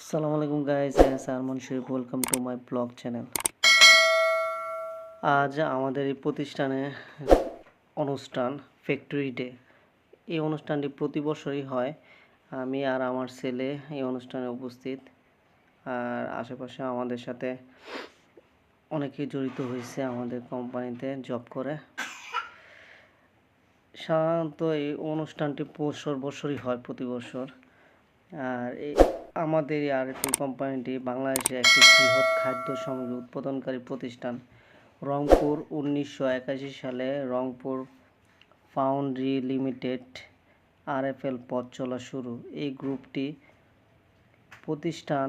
আসসালামু আলাইকুম guys Salman Sharif welcome to my blog channel আজ আমাদের এই প্রতিষ্ঠানে অনুষ্ঠান ফ্যাক্টরি ডে এই অনুষ্ঠানটি প্রতি বছরই হয়। আমি আর আমার ছেলে এই অনুষ্ঠানে উপস্থিত। আর আশেপাশে আমাদের সাথে অনেকেই জড়িত হয়েছে আমাদের কোম্পানিতে জব করে। সাধারণত এই অনুষ্ঠানটি বছর বছরই হয় প্রতি বছর। আর এই আমাদের এই আরএফএল কোম্পানিটি বাংলাদেশে একটি বৃহৎ খাদ্য সামগ্রী উৎপাদনকারী প্রতিষ্ঠান। রংপুর উনিশশো একাশি সালে রংপুর ফাউন্ড্রি লিমিটেড আরএফএল পথ চলা শুরু। এই গ্রুপটি প্রতিষ্ঠান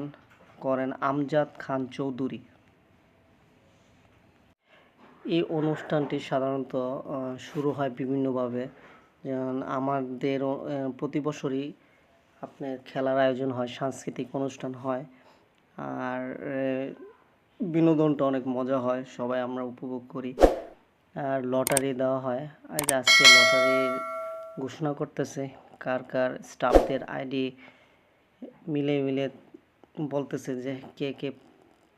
করেন আমজাদ খান চৌধুরী। এই অনুষ্ঠানটি সাধারণত শুরু হয় বিভিন্নভাবে। যেমন আমাদের প্রতি বছরই আপনার খেলার আয়োজন হয়, সাংস্কৃতিক অনুষ্ঠান হয়, আর বিনোদনটা অনেক মজা হয়, সবাই আমরা উপভোগ করি। আর লটারি দেওয়া হয় আজ আজকে লটারির ঘোষণা করতেছে, কার কার স্টাফদের আইডি মিলে মিলে বলতেছে যে কে কে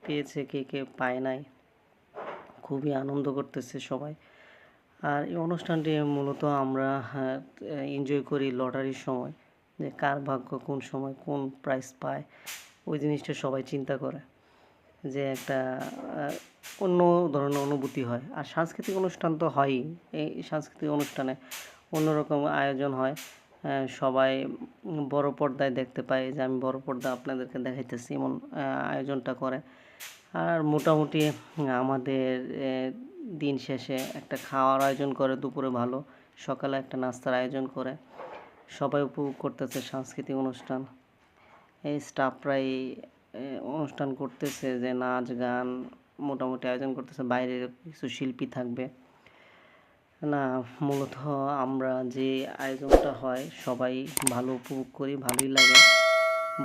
পেয়েছে, কে কে পায় নাই। খুবই আনন্দ করতেছে সবাই। আর এই অনুষ্ঠানটি মূলত আমরা এনজয় করি লটারির সময়। যে কার ভাগ্য, কোন সময় কোন প্রাইজ পায়, ওই জিনিসটা সবাই চিন্তা করে যে একটা অন্য ধরনের অনুভূতি হয়। আর সাংস্কৃতিক অনুষ্ঠান তো হয়ই। এই সাংস্কৃতিক অনুষ্ঠানে অন্যরকম আয়োজন হয়। সবাই বড় পর্দায় দেখতে পায় যে আমি বড় পর্দা আপনাদেরকে দেখাইতেছি, এমন আয়োজনটা করে। আর মোটামুটি আমাদের দিন শেষে একটা খাওয়ার আয়োজন করে, দুপুরে ভালো, সকালে একটা নাস্তার আয়োজন করে। সবাই উপভোগ করতেছে সাংস্কৃতিক অনুষ্ঠান। এই স্টাফরাই অনুষ্ঠান করতেছে যে নাচ, গান, মোটামুটি আয়োজন করতেছে। বাইরের কিছু শিল্পী থাকবে। না, মূলত আমরা যে আয়োজনটা হয়, সবাই ভালো উপভোগ করি, ভালোই লাগে।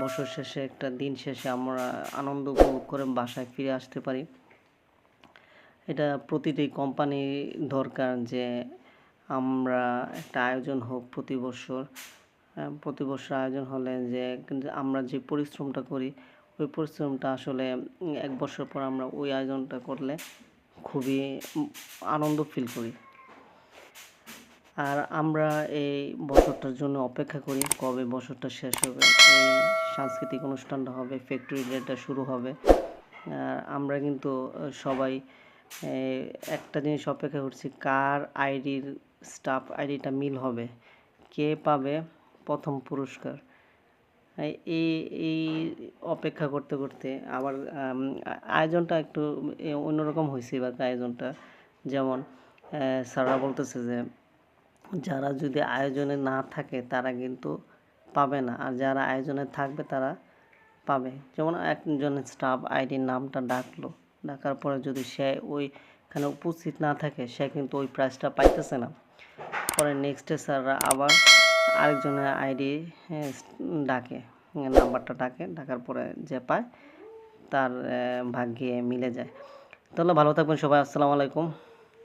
বছর শেষে একটা দিন শেষে আমরা আনন্দ উপভোগ করে বাসায় ফিরে আসতে পারি। এটা প্রতিটি কোম্পানি দরকার যে আমরা একটা আয়োজন হোক প্রতি বছর প্রতি বছর আয়োজন হলে যে আমরা যে পরিশ্রমটা করি, ওই পরিশ্রমটা আসলে এক বছর পর আমরা ওই আয়োজনটা করলে খুবই আনন্দ ফিল করি। আর আমরা এই বছরটার জন্য অপেক্ষা করি কবে বছরটা শেষ হবে, এই সাংস্কৃতিক অনুষ্ঠানটা হবে ফ্যাক্টরি ডেটা শুরু হবে। আর আমরা কিন্তু সবাই একটা জিনিস অপেক্ষা করছি, কার আইডির স্টাফ আইডিটা মিল হবে। কে পাবে প্রথম পুরস্কার? এই, এই- অপেক্ষা করতে করতে আবার আয়োজনটা একটু অন্যরকম হয়েছে এবার আয়োজনটা। যেমন স্যাররা বলতেছে যে, যারা যদি আয়োজনে না থাকে তারা কিন্তু পাবে না। আর যারা আয়োজনে থাকবে তারা পাবে। যেমন একজনের স্টাফ আইডির নামটা ডাকলো। ডাকার পরে যদি সে ওইখানে উপস্থিত না থাকে, সে কিন্তু ওই প্রাইজটা পাইতেছে না। পরে নেক্সটে স্যাররা আবার আরেকজনের আইডি ডাকে নাম্বারটা ডাকে, ডাকার পরে যে পায়, তার ভাগ্যে মিলে যায়। তাহলে ভালো থাকবেন সবাই, আসসালামু আলাইকুম।